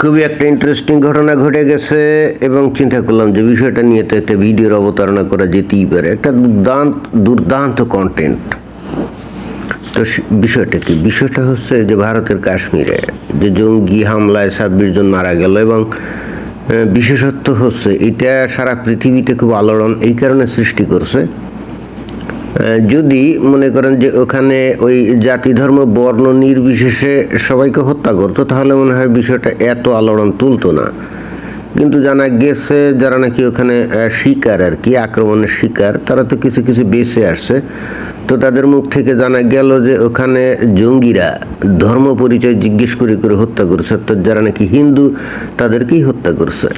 খুবই একটা ইন্টারেস্টিং ঘটনা ঘটে গেছে এবং চিন্তা করলাম যে বিষয়টা নিয়ে তো একটা ভিডিওর অবতারণা করা যেতেই পারে। একটা দুর্দান্ত দুর্দান্ত কন্টেন্ট তো বিষয়টা কি? বিষয়টা হচ্ছে যে ভারতের কাশ্মীরে যে জঙ্গি হামলায় ছাব্বিশ জন মারা গেল এবং বিশেষত্ব হচ্ছে এটা সারা পৃথিবীতে খুব আলোড়ন, এই কারণে সৃষ্টি করছে। যদি মনে করেন যে ওখানে ওই জাতি ধর্ম বর্ণ নির্বিশেষে সবাইকে হত্যা করতো, তাহলে মনে হয় বিষয়টা এত আলোড়ন তুলতো না। কিন্তু জানা গেছে যারা নাকি ওখানে শিকার আর কি, আক্রমণের শিকার, তারা তো কিছু কিছু বেঁচে আসছে। তো তাদের মুখ থেকে জানা গেল যে ওখানে জঙ্গিরা ধর্ম পরিচয় জিজ্ঞেস করে করে হত্যা করছে, অর্থাৎ যারা নাকি হিন্দু, তাদেরকেই হত্যা করছে।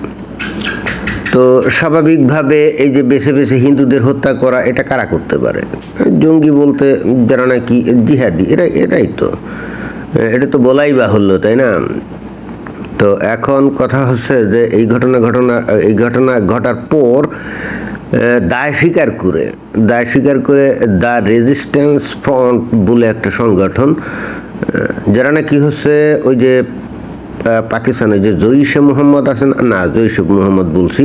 তো স্বাভাবিকভাবে এই যে বেছে বেছে হিন্দুদের হত্যা করা, এটা কারা করতে পারে? জঙ্গি বলতে যারা নাকি জিহাদি এটা এটাই তো। এটা তো বলাই বাহুল্য, তাই না? তো এখন কথা হচ্ছে যে এই ঘটনা ঘটনা, এই ঘটনা ঘটার পর দায় স্বীকার করে, দায় স্বীকার করে দ্য রেজিস্ট্যান্স ফ্রন্ট বলে একটা সংগঠন যারা নাকি হচ্ছে ওই যে পাকিস্তানে যে জৈশে মোহাম্মদ আছেন, না, জৈশে মোহাম্মদ বলছি,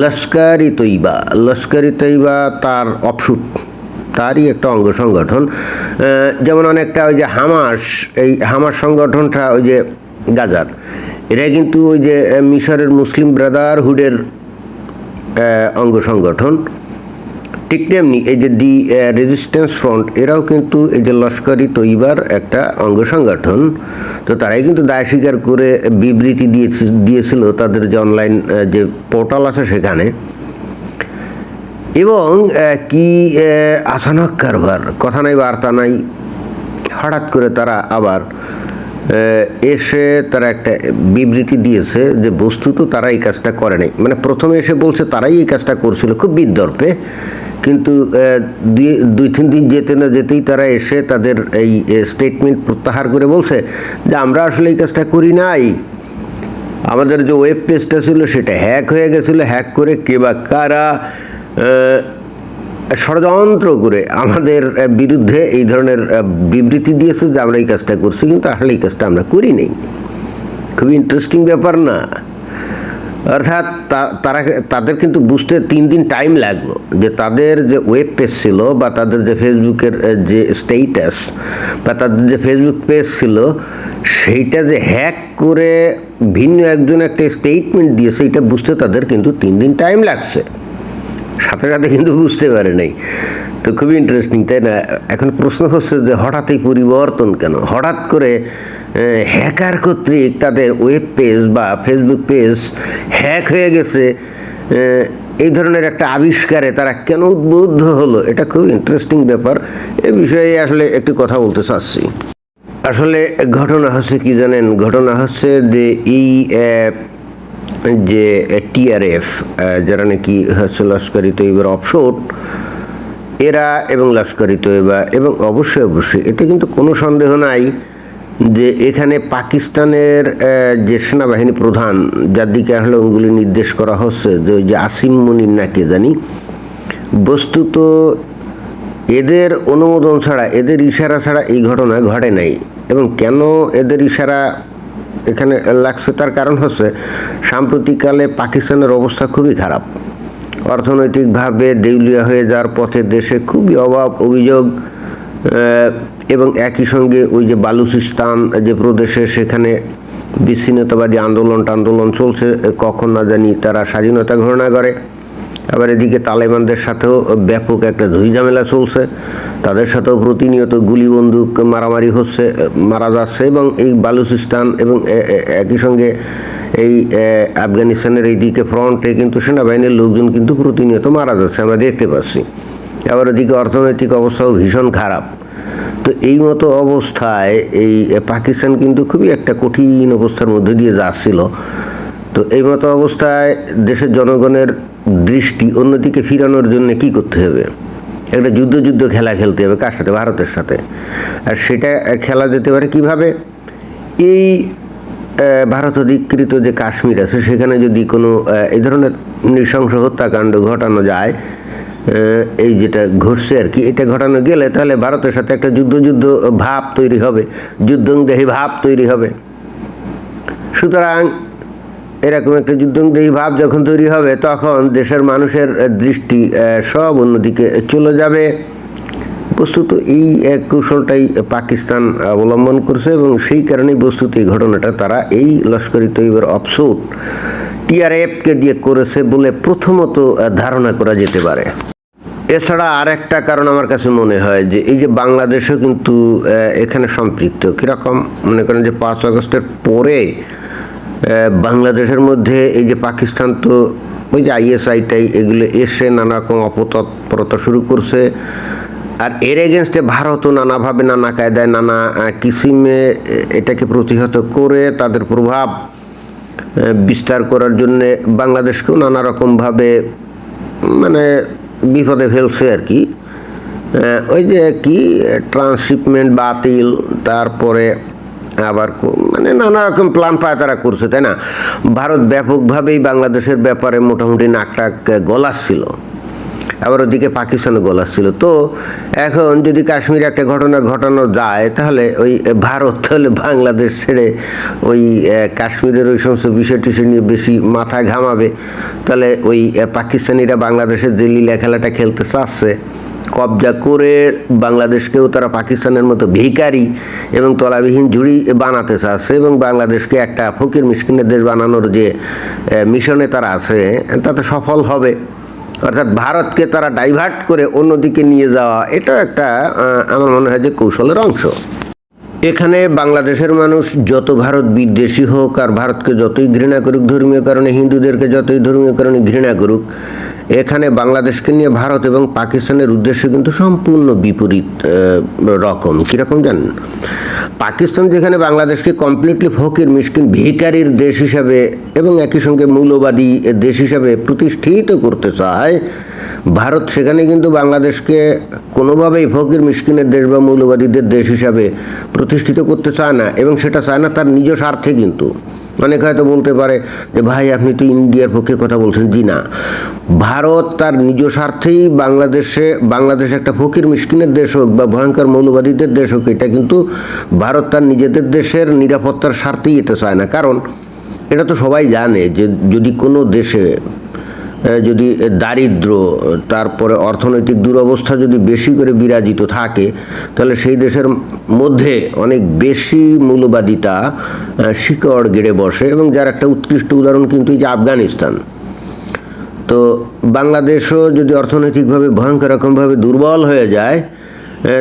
লস্কর তৈবা লস্কর তৈবা তার অপশুট তারই একটা অঙ্গ সংগঠন। যেমন অনেকটা ওই যে হামাস, এই হামাস সংগঠনটা ওই যে গাজার এরা কিন্তু ওই যে মিশরের মুসলিম ব্রাদারহুডের অঙ্গ সংগঠন। ঠিক তেমনি এই যে ডি রেজিস্ট্যান্স ফ্রন্ট এরাও কিন্তু এই যে লস্করি তৈবার একটা অঙ্গ সংগঠন। তো তারাই কিন্তু দায় স্বীকার করে বিবৃতি দিয়েছে, দিয়েছিল তাদের যে অনলাইন যে পোর্টাল আছে সেখানে। এবং কি আচানক কারবার, কথা নাই, বার্তা নাই, হঠাৎ করে তারা আবার এসে তারা একটা বিবৃতি দিয়েছে যে বস্তুত তারা এই কাজটা করে নাই। মানে প্রথমে এসে বলছে তারাই এই কাজটা করছিল, খুব বিদ্যর্পে কিন্তু দুই তিন দিন যেতে না যেতেই তারা এসে তাদের এই স্টেটমেন্ট প্রত্যাহার করে বলছে যে, আমরা আসলে এই কাজটা করি নাই। আমাদের যে ওয়েব পেজটা ছিল সেটা হ্যাক হয়ে গেছিল। হ্যাক করে কে বা কারা ষড়যন্ত্র করে আমাদের বিরুদ্ধে এই ধরনের বিবৃতি দিয়েছে যে, আমরা এই কাজটা করছি, কিন্তু আসলে এই কাজটা আমরা করি নেই। খুবই ইন্টারেস্টিং ব্যাপার না। অর্থাৎ তারা তাদের কিন্তু বুঝতে তিন দিন টাইম লাগল। যে তাদের যে ওয়েব পেজ ছিল বা তাদের যে ফেসবুকের যে স্টেটাস বা তাদের যে ফেসবুক পেজ ছিল, সেইটা যে হ্যাক করে ভিন্ন একজন একটা স্টেটমেন্ট দিয়েছে, এটা বুঝতে তাদের কিন্তু তিন দিন টাইম লাগছে। সাথে সাথে কিন্তু বুঝতে পারে নাই। তো খুবই ইন্টারেস্টিং তাই না? এখন প্রশ্ন হচ্ছে যে হঠাৎই পরিবর্তন কেন? হঠাৎ করে হ্যাকার কর্তৃক তাদের ওয়েব পেজ বা ফেসবুক পেজ হ্যাক হয়ে গেছে। এই ধরনের একটা আবিষ্কারে তারা কেন উদ্বুদ্ধ হলো? এটা খুব ইন্টারেস্টিং ব্যাপার। এ বিষয়ে আসলে একটি কথা বলতে চাচ্ছি। আসলে ঘটনা হচ্ছে কি জানেন? ঘটনা হচ্ছে যে এই যে টিআরএফ যারা নাকি হচ্ছে লস্করি তৈবার অফশোট এরা এবং লস্করি তৈবা এবং অবশ্যই অবশ্যই, এতে কিন্তু কোনো সন্দেহ নাই। যে এখানে পাকিস্তানের যে সেনাবাহিনী প্রধান, যার দিকে আসলে ওগুলি নির্দেশ করা হচ্ছে, যে ওই যে আসিম মনির না কে জানি, বস্তুত এদের অনুমোদন ছাড়া, এদের ইশারা ছাড়া এই ঘটনা ঘটে নাই। এবং কেন এদের ইশারা এখানে লাগছে তার কারণ হচ্ছে, সাম্প্রতিককালে পাকিস্তানের অবস্থা খুবই খারাপ। অর্থনৈতিকভাবে দেউলিয়া হয়ে যাওয়ার পথে দেশে খুবই অভাব, অভিযোগ এবং একই সঙ্গে ওই যে বালুচিস্তান যে প্রদেশে সেখানে বিচ্ছিন্নতাবাদী আন্দোলন টান্দোলন চলছে, কখন না জানি তারা স্বাধীনতা ঘোষণা করে। আবার এদিকে তালেবানদের সাথেও ব্যাপক একটা ঝুঁই ঝামেলা চলছে। তাদের সাথেও প্রতিনিয়ত গুলি বন্দুক মারামারি হচ্ছে, মারা যাচ্ছে এবং এই বালুচিস্তান এবং একই সঙ্গে এই আফগানিস্তানের এই দিকে ফ্রন্টে কিন্তু সেনাবাহিনীর লোকজন কিন্তু প্রতিনিয়ত মারা যাচ্ছে, আমরা দেখতে পাচ্ছি। আবার ওদিকে অর্থনৈতিক অবস্থাও ভীষণ খারাপ। তো এই মতো অবস্থায় এই পাকিস্তান কিন্তু খুবই একটা কঠিন অবস্থার মধ্যে দিয়ে যাচ্ছিল। তো এই মতো অবস্থায় দেশের জনগণের দৃষ্টি অন্যদিকে ফিরানোর জন্য কি করতে হবে? একটা যুদ্ধ যুদ্ধ খেলা খেলতে হবে কার সাথে? ভারতের সাথে। আর সেটা খেলা যেতে পারে কীভাবে? এই ভারত অধিকৃত যে কাশ্মীর আছে, সেখানে যদি কোনো এই ধরনের নৃশংস হত্যাকাণ্ড ঘটানো যায় এই যেটা ঘটছে আর কি, এটা ঘটানো গেলে তাহলে ভারতের সাথে একটা যুদ্ধ যুদ্ধ ভাব তৈরি হবে যুদ্ধংদেহী ভাব তৈরি হবে। সুতরাং এরকম একটা যুদ্ধংদেহী ভাব যখন তৈরি হবে, তখন দেশের মানুষের দৃষ্টি সব অন্যদিকে চলে যাবে। বস্তুত এই কৌশলটাই পাকিস্তান অবলম্বন করছে এবং সেই কারণেই বস্তুত এই ঘটনাটা তারা এই লস্করি তৈবার অফসুট টিআরএফকে দিয়ে করেছে বলে প্রথমত ধারণা করা যেতে পারে। এছাড়া আর একটা কারণ আমার কাছে মনে হয় যে এই যে বাংলাদেশও কিন্তু এখানে সম্পৃক্ত। কীরকম? মনে করেন যে পাঁচ আগস্টের পরে বাংলাদেশের মধ্যে এই যে পাকিস্তান তো ওই যে আইএসআইটাই এগুলো এসে নানা রকম অপতৎপরতা শুরু করছে। আর এর এগেনস্টে ভারতও নানাভাবে নানা কায়দায় নানা কিসিমে এটাকে প্রতিহত করে তাদের প্রভাব বিস্তার করার জন্যে বাংলাদেশকেও নানা রকমভাবে মানে বিপদে ফেলছে আর কি। ওই যে কি ট্রান্সশিপমেন্ট বাতিল, তারপরে আবার মানে নানা রকম প্ল্যান পায় তারা করছে, তাই না? ভারত ব্যাপকভাবেই বাংলাদেশের ব্যাপারে মোটামুটি নাকটাক গলাচ্ছিল। আবার ওদিকে পাকিস্তানও গলাচ্ছিল তো এখন যদি কাশ্মীরে একটা ঘটনা ঘটানো যায়, তাহলে ওই ভারত তাহলে বাংলাদেশ ছেড়ে ওই কাশ্মীরের ওই সমস্ত বিষয় টিষয় নিয়ে বেশি মাথা ঘামাবে। তাহলে ওই পাকিস্তানিরা বাংলাদেশের যে লীলা খেলাটা খেলতে চাচ্ছে, কবজা করে বাংলাদেশকেও তারা পাকিস্তানের মতো ভিখারি এবং তলাবিহীন ঝুড়ি বানাতে চাচ্ছে এবং বাংলাদেশকে একটা ফকির মিসকিনের দেশ বানানোর যে মিশনে তারা আছে, তাতে সফল হবে। অর্থাৎ ভারতকে তারা ডাইভার্ট করে অন্যদিকে নিয়ে যাওয়া এটাও একটা আমার মনে হয় যে কৌশলের অংশ। এখানে বাংলাদেশের মানুষ যত ভারত বিদ্বেষী হোক, আর ভারতকে যতই ঘৃণা করুক, ধর্মীয় কারণে, হিন্দুদেরকে যতই ধর্মীয় কারণে ঘৃণা করুক এখানে বাংলাদেশকে নিয়ে ভারত এবং পাকিস্তানের উদ্দেশ্য কিন্তু সম্পূর্ণ বিপরীত রকম। কীরকম জানেন পাকিস্তান যেখানে বাংলাদেশকে কমপ্লিটলি ফকির, মিসকিন, ভিকারির দেশ হিসাবে এবং একই সঙ্গে মৌলবাদী দেশ হিসাবে প্রতিষ্ঠিত করতে চায়, ভারত সেখানে কিন্তু বাংলাদেশকে কোনোভাবেই ফকির, মিসকিনের দেশ বা মৌলবাদীদের দেশ হিসাবে প্রতিষ্ঠিত করতে চায় না এবং সেটা চায় না তার নিজ স্বার্থে কিন্তু। অনেক হয়তো বলতে পারে যে, ভাই, আপনি তো ইন্ডিয়ার পক্ষে কথা বলছেন। জি না। ভারত তার নিজ স্বার্থেই বাংলাদেশে, বাংলাদেশ একটা ফকির মিসকিনের দেশ হোক বা ভয়ঙ্কর মৌলবাদীদের দেশ হোক, এটা কিন্তু ভারত তার নিজেদের দেশের নিরাপত্তার স্বার্থেই এটা চায় না। কারণ, এটা তো সবাই জানে যে, যদি কোনো দেশে যদি দারিদ্র, তারপরে অর্থনৈতিক দুরবস্থা যদি বেশি করে বিরাজিত থাকে, তাহলে সেই দেশের মধ্যে অনেক বেশি মূল্যবাদিতা শিকড় গেড়ে বসে এবং যার একটা উৎকৃষ্ট উদাহরণ কিন্তু এই যে আফগানিস্তান। তো বাংলাদেশও যদি অর্থনৈতিকভাবে ভয়ঙ্কর রকমভাবে দুর্বল হয়ে যায়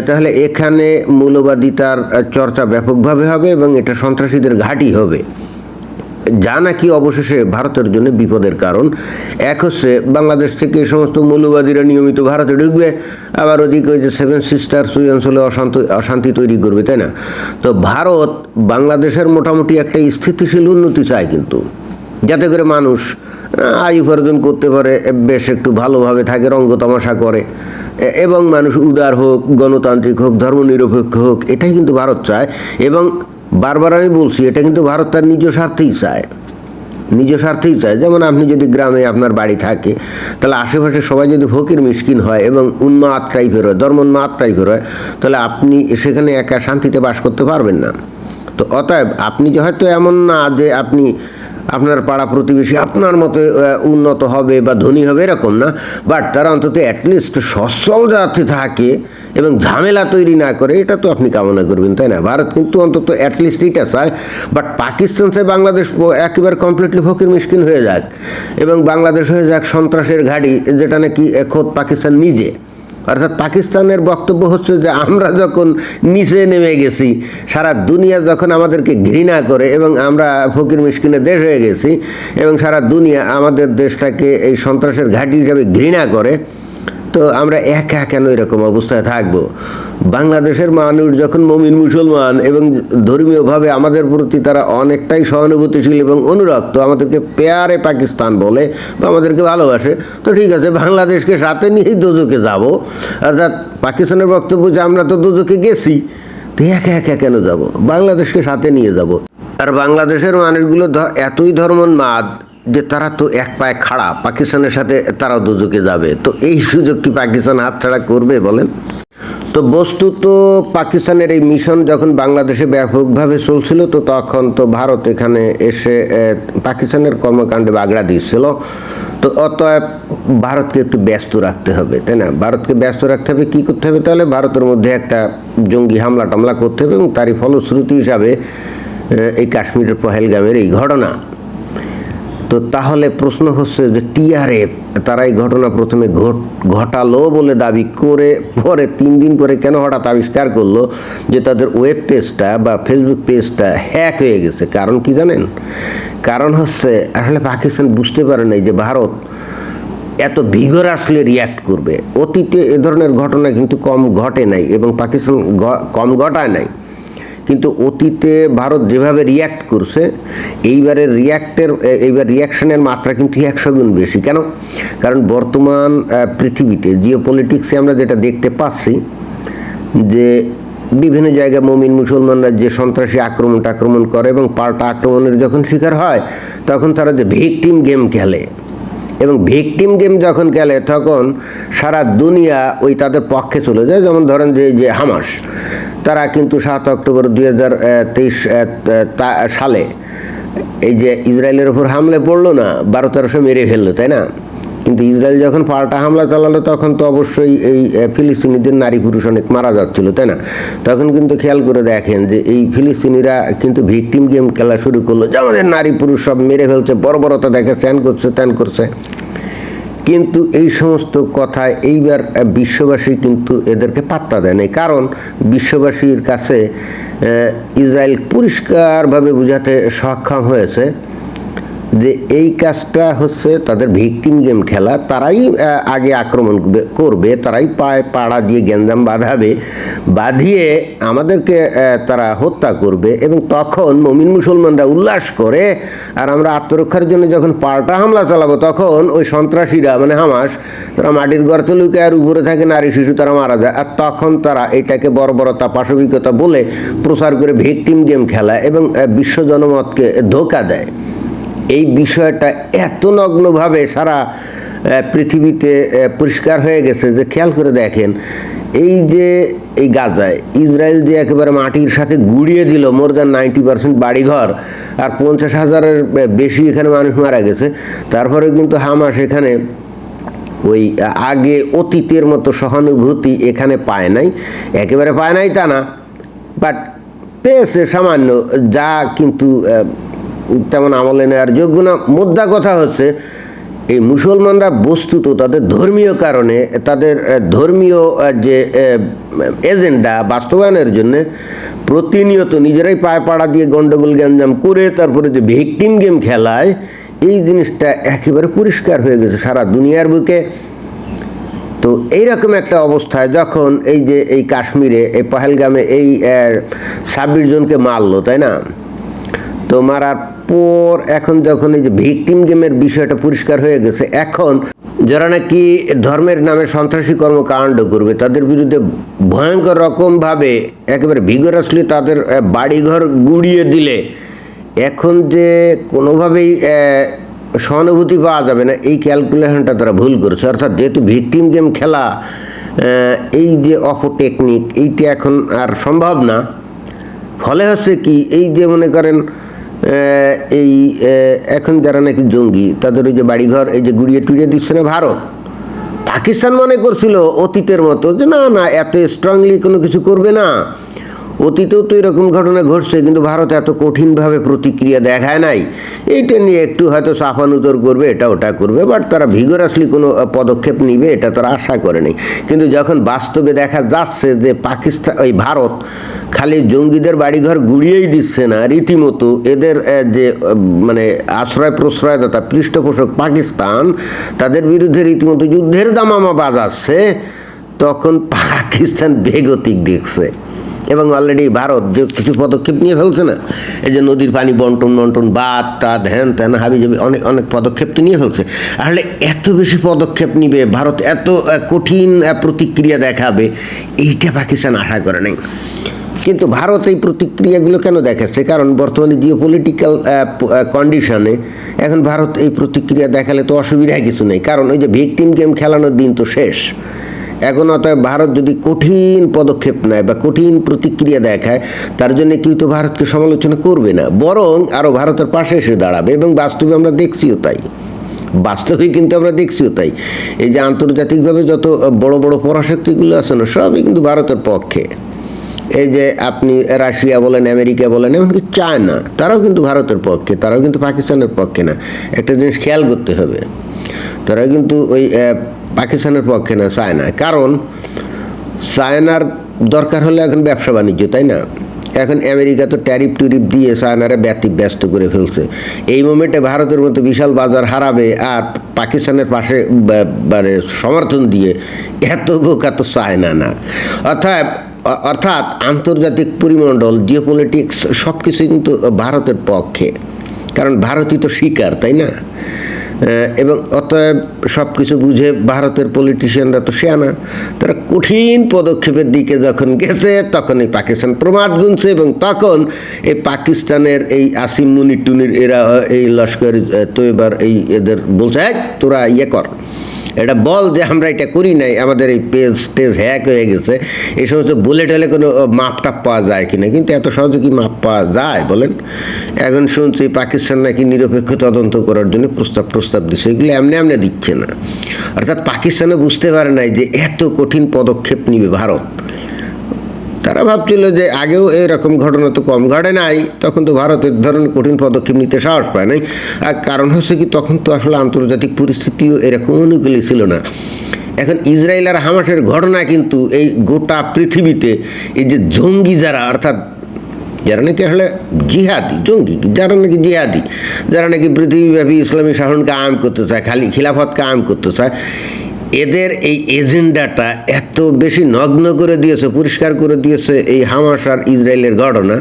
তাহলে এখানে মূল্যবাদিতার চর্চা ব্যাপকভাবে হবে এবং এটা সন্ত্রাসীদের ঘাঁটি হবে। যা নাকি অবশেষে ভারতের জন্য বিপদের কারণ। এক হচ্ছে, বাংলাদেশ থেকে এই সমস্ত মৌলবাদীরা নিয়মিত ভারতে ঢুকবে। আবার ওদিকে ওই যে সেভেন সিস্টার্স ওই অঞ্চলে অশান্ত, অশান্তি তৈরি করবে, তাই না? তো ভারত বাংলাদেশের মোটামুটি একটা স্থিতিশীল উন্নতি চায় কিন্তু। যাতে করে মানুষ আয় উপার্জন করতে পারে, বেশ একটু ভালোভাবে থাকে, রঙ্গ তামাশা করে। এবং মানুষ উদার হোক, গণতান্ত্রিক হোক, ধর্মনিরপেক্ষ হোক, এটাই কিন্তু ভারত চায়। এবং বারবার আমি বলছি, এটা কিন্তু ভারত তার নিজ স্বার্থেই চায়। নিজ স্বার্থেই চায়। যেমন আপনি যদি গ্রামে আপনার বাড়ি থাকে, তাহলে আশেপাশে সবাই যদি ফকির মিসকিন হয় এবং উন্মাদ টাইপের হয়, ধর্মোন্মাদ টাইপের হয়, তাহলে আপনি সেখানে একা শান্তিতে বাস করতে পারবেন না। তো অতএব আপনি যে হয়তো এমন না যে আপনি আপনার পাড়া প্রতিবেশী আপনার মতো উন্নত হবে বা ধনী হবে এরকম না বাট তারা অন্তত অ্যাটলিস্ট সচ্ছল যাতে থাকে এবং ঝামেলা তৈরি না করে, এটা তো আপনি কামনা করবেন, তাই না? ভারত কিন্তু অন্তত অ্যাটলিস্ট এটা চায় বাট পাকিস্তান চায় বাংলাদেশ একেবারে কমপ্লিটলি ফকির মিসকিন হয়ে যাক, এবং বাংলাদেশ হয়ে যাক সন্ত্রাসের ঘাড়ি যেটা নাকি খোদ পাকিস্তান নিজে। অর্থাৎ পাকিস্তানের বক্তব্য হচ্ছে যে আমরা যখন নিচে নেমে গেছি, সারা দুনিয়া যখন আমাদেরকে ঘৃণা করে এবং আমরা ফকির মিশকিনে দেশ হয়ে গেছি এবং সারা দুনিয়া আমাদের দেশটাকে এই সন্ত্রাসের ঘাঁটি হিসাবে ঘৃণা করে, তো আমরা একা কেন এরকম অবস্থায় থাকব? বাংলাদেশের মানুষ যখন মমিন মুসলমান এবং ধর্মীয়ভাবে আমাদের প্রতি তারা অনেকটাই সহানুভূতিশীল এবং অনুরক্ত আমাদেরকে পেয়ারে পাকিস্তান বলে বা আমাদেরকে ভালোবাসে। তো ঠিক আছে, বাংলাদেশকে সাথে নিয়েই দোজকে যাব। অর্থাৎ পাকিস্তানের বক্তব্য যে আমরা তো দোজকে গেছি, তো একা একা কেন যাব? বাংলাদেশকে সাথে নিয়ে যাব। আর বাংলাদেশের মানুষগুলো এতই ধর্মোন্মাদ যে তারা তো এক পায়ে খাড়া, পাকিস্তানের সাথে তারাও দুজকে যাবে। তো এই সুযোগ কি পাকিস্তান হাতছাড়া করবে বলেন? তো বস্তুত পাকিস্তানের এই মিশন যখন বাংলাদেশে ব্যাপকভাবে চলছিল, তো তখন তো ভারত এখানে এসে পাকিস্তানের কর্মকাণ্ডে বাগড়া দিচ্ছিল তো অতএব ভারতকে একটু ব্যস্ত রাখতে হবে, তাই না? ভারতকে ব্যস্ত রাখতে হবে, কী করতে হবে? তাহলে ভারতের মধ্যে একটা জঙ্গি হামলা টামলা করতে হবে এবং তারই ফলশ্রুতি হিসাবে এই কাশ্মীরের পহেলগামের এই ঘটনা। তো তাহলে প্রশ্ন হচ্ছে যে টিআরএফ তারা এই ঘটনা প্রথমে ঘট- ঘটালো বলে দাবি করে, পরে তিন দিন পরে কেন হঠাৎ আবিষ্কার করল যে তাদের ওয়েব পেজটা বা ফেসবুক পেজটা হ্যাক হয়ে গেছে? কারণ কি জানেন? কারণ হচ্ছে, আসলে পাকিস্তান বুঝতে পারে নাই যে ভারত এত ভিগর আসলে রিয়াক্ট করবে। অতীতে এ ধরনের ঘটনা কিন্তু কম ঘটে নাই এবং পাকিস্তান কম ঘটায় নাই। কিন্তু অতীতে ভারত যেভাবে রিয়াক্ট করছে, এইবারের রিয়াক্টের এইবার রিয়াকশনের মাত্রা কিন্তু একশো গুণ বেশি। কেন? কারণ বর্তমান পৃথিবীতে জিও পলিটিক্সে আমরা যেটা দেখতে পাচ্ছি, যে বিভিন্ন জায়গায় মমিন মুসলমানরা যে সন্ত্রাসী আক্রমণ টাক্রমণ করে এবং পাল্টা আক্রমণের যখন শিকার হয়, তখন তারা যে ভিকটিম গেম খেলে। এবং ভিকটিম গেম যখন খেলে, তখন সারা দুনিয়া ওই তাদের পক্ষে চলে যায়। যেমন ধরেন যে যে হামাস তারা কিন্তু সাত অক্টোবর দুই হাজার তেইশ সালে এই যে ইসরায়েলের ওপর হামলে পড়ল না বারো তেরোশো মেরে ফেলল, তাই না? কিন্তু ইসরায়েল যখন পাল্টা হামলা চালালো, তখন তো অবশ্যই এই ফিলিস্তিনিদের নারী পুরুষ অনেক মারা যাচ্ছিল, তাই না? তখন কিন্তু খেয়াল করে দেখেন যে এই ফিলিস্তিনিরা কিন্তু ভিকটিম গেম খেলা শুরু করল। যে আমাদের নারী পুরুষ সব মেরে ফেলছে বর্বরতা দেখে ত্যান করছে ত্যান করছে। কিন্তু এই সমস্ত কথায় এইবার বিশ্ববাসী কিন্তু এদেরকে পাত্তা দেয় নাই। কারণ বিশ্ববাসীর কাছে ইসরায়েল পরিষ্কারভাবে বোঝাতে সক্ষম হয়েছে যে এই কাজটা হচ্ছে তাদের ভিকটিম গেম খেলা। তারাই আগে আক্রমণ করবে- তারাই পায়ে পাড়া দিয়ে গ্যাঞ্জাম বাঁধাবে, বাঁধিয়ে আমাদেরকে তারা হত্যা করবে এবং তখন মমিন মুসলমানরা উল্লাস করে আর আমরা আত্মরক্ষার জন্য যখন পাল্টা হামলা চালাবো, তখন ওই সন্ত্রাসীরা মানে হামাস, তারা মাটির গর্তে লুকে আর উপরে থাকে নারী শিশু, তারা মারা যায়। আর তখন তারা এটাকে বর্বরতা, পাশবিকতা বলে প্রচার করে ভিকটিম গেম খেলা এবং বিশ্ব জনমতকে ধোকা দেয়। এই বিষয়টা এত নগ্নভাবে সারা পৃথিবীতে পরিষ্কার হয়ে গেছে যে খেয়াল করে দেখেন, এই যে এই গাজায় ইসরায়েল যে একেবারে মাটির সাথে গুড়িয়ে দিল মোর দ্যান নাইনটি পার্সেন্ট বাড়িঘর, আর পঞ্চাশ হাজারের বেশি এখানে মানুষ মারা গেছে তারপরে কিন্তু হামাস এখানে ওই আগে অতীতের মতো সহানুভূতি এখানে পায় নাই, একেবারে পায় নাই তা না বাট পেয়েছে সামান্য, যা কিন্তু তেমন আমলে নেওয়ার যোগ্য না। মুদ্রা কথা হচ্ছে, এই মুসলমানরা বস্তুত তাদের ধর্মীয় কারণে, তাদের ধর্মীয় যে এজেন্ডা বাস্তবায়নের জন্য প্রতিনিয়ত নিজেরাই পায়ে পাড়া দিয়ে গন্ডগোল, গ্যাঞ্জাম করে তারপরে যে ভিকটিম গেম খেলায়, এই জিনিসটা একেবারে পরিষ্কার হয়ে গেছে সারা দুনিয়ার বুকে। তো এইরকম একটা অবস্থায় যখন এই যে এই কাশ্মীরে, এই পহেলগামে এই ছাব্বিশ জনকে মারলো, তাই না? তো মারার পর এখন যখন এই যে ভিকটিম গেমের বিষয়টা পরিষ্কার হয়ে গেছে, এখন যারা নাকি ধর্মের নামে সন্ত্রাসী কর্মকাণ্ড করবে, তাদের বিরুদ্ধে ভয়ঙ্কর রকমভাবে একেবারে ভিগরাসলি তাদের বাড়িঘর গুড়িয়ে দিলে, এখন যে কোনোভাবেই সহানুভূতি পাওয়া যাবে না, এই ক্যালকুলেশনটা তারা ভুল করেছে। অর্থাৎ যেহেতু ভিকটিম গেম খেলা এই যে অপ টেকনিক এইটা এখন আর সম্ভব না। ফলে হচ্ছে কি, এই যে মনে করেন এই এখন যারা নাকি জঙ্গি, তাদের ওই যে বাড়িঘর, এই যে গুড়িয়ে টুড়িয়ে দিচ্ছে না ভারত? পাকিস্তান মনে করছিল অতীতের মতো যে না না, এত স্ট্রংলি কোনো কিছু করবে না। অতীতেও তো এরকম ঘটনা ঘটছে, কিন্তু ভারত এত কঠিনভাবে প্রতিক্রিয়া দেখায় নাই। এইটা নিয়ে একটু হয়তো সাফানুতর করবে, এটা ওটা করবে বাট তারা ভিগরাসলি কোনো পদক্ষেপ নিবে, এটা তারা আশা করেনি কিন্তু যখন বাস্তবে দেখা যাচ্ছে যে পাকিস্তান ওই ভারত খালি জঙ্গিদের বাড়িঘর গুড়িয়েই দিচ্ছে না, রীতিমতো এদের যে মানে আশ্রয় প্রশ্রয়দাতা পৃষ্ঠপোষক পাকিস্তান, তাদের বিরুদ্ধে রীতিমতো যুদ্ধের দামামা বাজাচ্ছে, তখন পাকিস্তান বেগতিক দেখছে। এবং অলরেডি ভারত যে কিছু পদক্ষেপ নিয়ে ফেলছে না, এই যে নদীর পানি বন্টন বন্টন বাদ টাদ হ্যান ত্যান, হাবি যাবি অনেক অনেক পদক্ষেপ তো নিয়ে ফেলছে। আসলে এত বেশি পদক্ষেপ নিবে, ভারত এত কঠিন প্রতিক্রিয়া দেখাবে, এইটা পাকিস্তান আশা করে নাই। কিন্তু ভারত এই প্রতিক্রিয়াগুলো কেন দেখাচ্ছে? কারণ বর্তমানে জিও পলিটিক্যাল কন্ডিশনে এখন ভারত এই প্রতিক্রিয়া দেখালে তো অসুবিধা কিছু নেই। কারণ ওই যে ভিকটিম গেম খেলানোর দিন তো শেষ। এখন অতএব ভারত যদি কঠিন পদক্ষেপ নেয় বা কঠিন প্রতিক্রিয়া দেখায়, তার জন্য কেউ তো ভারতকে সমালোচনা করবে না। বরং আরও ভারতের পাশে এসে দাঁড়াবে এবং বাস্তবে আমরা দেখছিও তাই। বাস্তবে কিন্তু আমরা দেখছিও তাই। এই যে আন্তর্জাতিকভাবে যত বড় বড় পরাশক্তিগুলো আছে না, সবই কিন্তু ভারতের পক্ষে। এই যে আপনি রাশিয়া বলেন, আমেরিকা বলেন, এমনকি চায়না, তারাও কিন্তু ভারতের পক্ষে, তারাও কিন্তু পাকিস্তানের পক্ষে না। একটা জিনিস খেয়াল করতে হবে। তারা কিন্তু ওই পাকিস্তানের পক্ষে না চায়না কারণ চায়নার দরকার হলে এখন ব্যবসা বাণিজ্য, তাই না? এখন আমেরিকা তো ট্যারিফ টুরিফ দিয়ে চায়নারে ব্যতি ব্যস্ত করে ফেলছে। এই মোমেন্টে ভারতের মতো বিশাল বাজার হারাবে আর পাকিস্তানের পাশে মানে সমর্থন দিয়ে এত বোকা তো চায়না না। অর্থাৎ অর্থাৎ আন্তর্জাতিক পরিমণ্ডল জিওপলিটিক্স সব কিছুই কিন্তু ভারতের পক্ষে। কারণ ভারতই তো শিকার, তাই না? এবং অতএব সব কিছু বুঝে ভারতের পলিটিশিয়ানরা তো শেয়ানা তারা কঠিন পদক্ষেপের দিকে যখন গেছে তখন এই পাকিস্তান প্রমাদ গুনছে এবং তখন এই পাকিস্তানের এই আসিম মুনি টুনির এরা, এই লস্কর তো এবার এই এদের বলছে তোরা ইয়ে কর। এটা বল যে আমরা এটা করি নাই, আমাদের এই পেজ টেজ হ্যাক হয়ে গেছে। এই সমস্ত বুলেট হলে কোনো মাপ টাপ পাওয়া যায় কিনা? কিন্তু এত সহজে কি মাপ পাওয়া যায় বলেন? এখন শুনছি পাকিস্তান নাকি নিরপেক্ষ তদন্ত করার জন্য প্রস্তাব প্রস্তাব দিচ্ছে এগুলো এমনি এমনি দিচ্ছে না। অর্থাৎ পাকিস্তানে বুঝতে পারে নাই যে এত কঠিন পদক্ষেপ নিবে ভারত। তারা ভাবছিল যে আগেও এরকম ঘটনা তো কম ঘটে নাই, তখন তো ভারতের ধরনের কঠিন পদক্ষেপ নিতে সাহস পায় নাই। আর কারণ হচ্ছে কি, তখন তো আসলে আন্তর্জাতিক পরিস্থিতিও এরকম অনুকূলে ছিল না। এখন ইসরায়েল আর হামাসের ঘটনা কিন্তু এই গোটা পৃথিবীতে এই যে জঙ্গি যারা, অর্থাৎ যারা নাকি আসলে জিহাদি, জঙ্গি, যারা নাকি জিহাদি, যারা নাকি পৃথিবীব্যাপী ইসলামী শাসনকে আম করতে চায়, খালি খিলাফতকে আম করতে চায় এদের এই এজেন্ডাটা এত বেশি নগ্ন করে দিয়েছে, পরিষ্কার করে দিয়েছে এই হামাস আর ইসরায়েলের ঘটনা,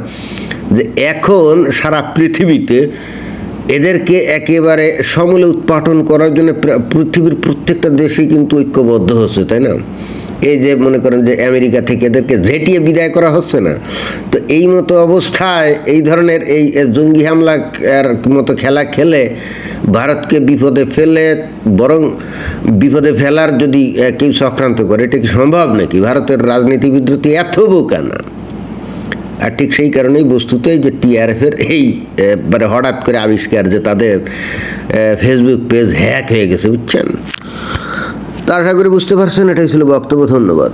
যে এখন সারা পৃথিবীতে এদেরকে একেবারে সমলে উৎপাটন করার জন্য পৃথিবীর প্রত্যেকটা দেশই কিন্তু ঐক্যবদ্ধ হচ্ছে, তাই না? এই যে মনে করেন যে আমেরিকা থেকে এদেরকে ঝেঁটিয়ে বিদায় করা হচ্ছে না, তো এই মতো অবস্থায় এই ধরনের এই জঙ্গি হামলা এর মতো খেলা খেলে ভারতকে বিপদে ফেলে, বরং বিপদে ফেলার যদি কেউ চক্রান্ত করে, এটা কি সম্ভব নাকি? ভারতের রাজনীতিবিদ তো এত বোকা না। আর ঠিক সেই কারণেই বস্তুত যে টিআরএফের এই মানে হঠাৎ করে আবিষ্কার যে তাদের ফেসবুক পেজ হ্যাক হয়ে গেছে, বুঝছেন? তা আশা করি বুঝতে পারছেন এটাই ছিল বক্তব্য ধন্যবাদ।